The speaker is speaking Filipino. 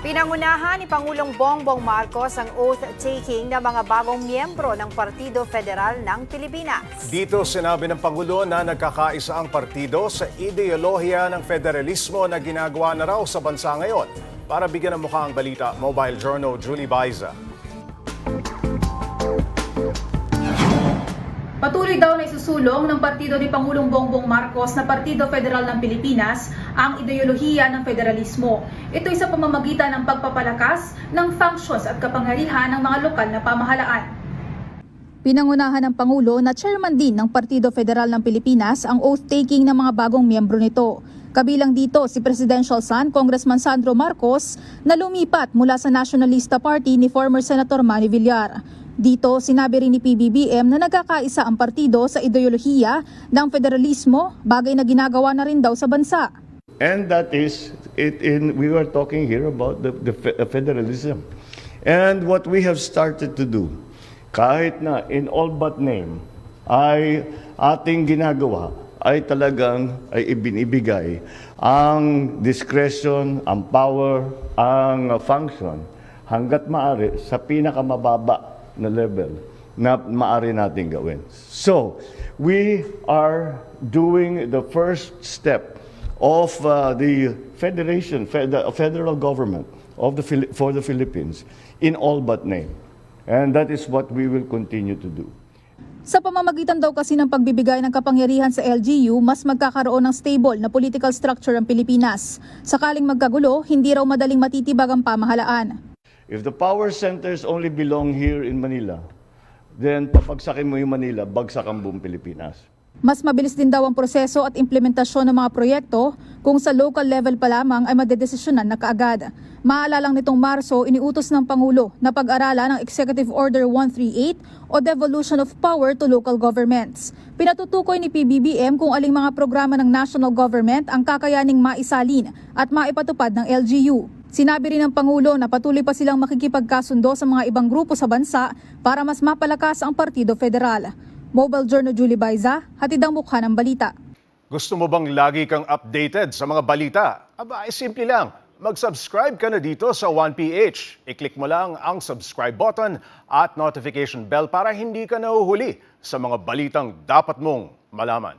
Pinangunahan ni Pangulong Bongbong Marcos ang oath-taking ng mga bagong miyembro ng Partido Federal ng Pilipinas. Dito sinabi ng Pangulo na nagkakaisa ang partido sa ideolohiya ng federalismo na ginagawa na raw sa bansa ngayon. Para bigyan ng mukha ang balita, Mobile Journal Julie Baiza. Patuloy daw na isusulong ng partido ni Pangulong Bongbong Marcos na Partido Federal ng Pilipinas ang ideolohiya ng federalismo. Ito ay sa pamamagitan ng pagpapalakas ng functions at kapangyarihan ng mga lokal na pamahalaan. Pinangunahan ng Pangulo na chairman din ng Partido Federal ng Pilipinas ang oath-taking ng mga bagong miyembro nito. Kabilang dito si Presidential son Congressman Sandro Marcos na lumipat mula sa Nationalista Party ni former Senator Manny Villar. Dito sinabi rin ni PBBM na nagkakaisa ang partido sa ideolohiya ng federalismo, bagay na ginagawa na rin daw sa bansa. And that is, it in, we were talking here about the, the fe- federalism. And what we have started to do, kahit na in all but name, ay ating ginagawa ay talagang ay ibinibigay ang discretion, ang power, ang function hanggat maaari sa pinakamababa na level na maaari natin gawin. So, we are doing the first step of uh, the federation, fed- the federal government of the for the Philippines in all but name. And that is what we will continue to do. Sa pamamagitan daw kasi ng pagbibigay ng kapangyarihan sa LGU, mas magkakaroon ng stable na political structure ang Pilipinas. Sakaling magkagulo, hindi raw madaling matitibag ang pamahalaan. If the power centers only belong here in Manila, then papagsakin mo yung Manila, bagsak ang buong Pilipinas. Mas mabilis din daw ang proseso at implementasyon ng mga proyekto kung sa local level pa lamang ay madedesisyonan na kaagad. Maalalang nitong Marso, iniutos ng Pangulo na pag-aralan ang Executive Order 138 o Devolution of Power to Local Governments. Pinatutukoy ni PBBM kung aling mga programa ng national government ang kakayaning maisalin at maipatupad ng LGU. Sinabi rin ng Pangulo na patuloy pa silang makikipagkasundo sa mga ibang grupo sa bansa para mas mapalakas ang Partido Federal. Mobile Journal Julie Baiza, hatid ang mukha ng balita. Gusto mo bang lagi kang updated sa mga balita? Aba, ay simple lang. Mag-subscribe ka na dito sa 1PH. I-click mo lang ang subscribe button at notification bell para hindi ka nahuhuli sa mga balitang dapat mong malaman.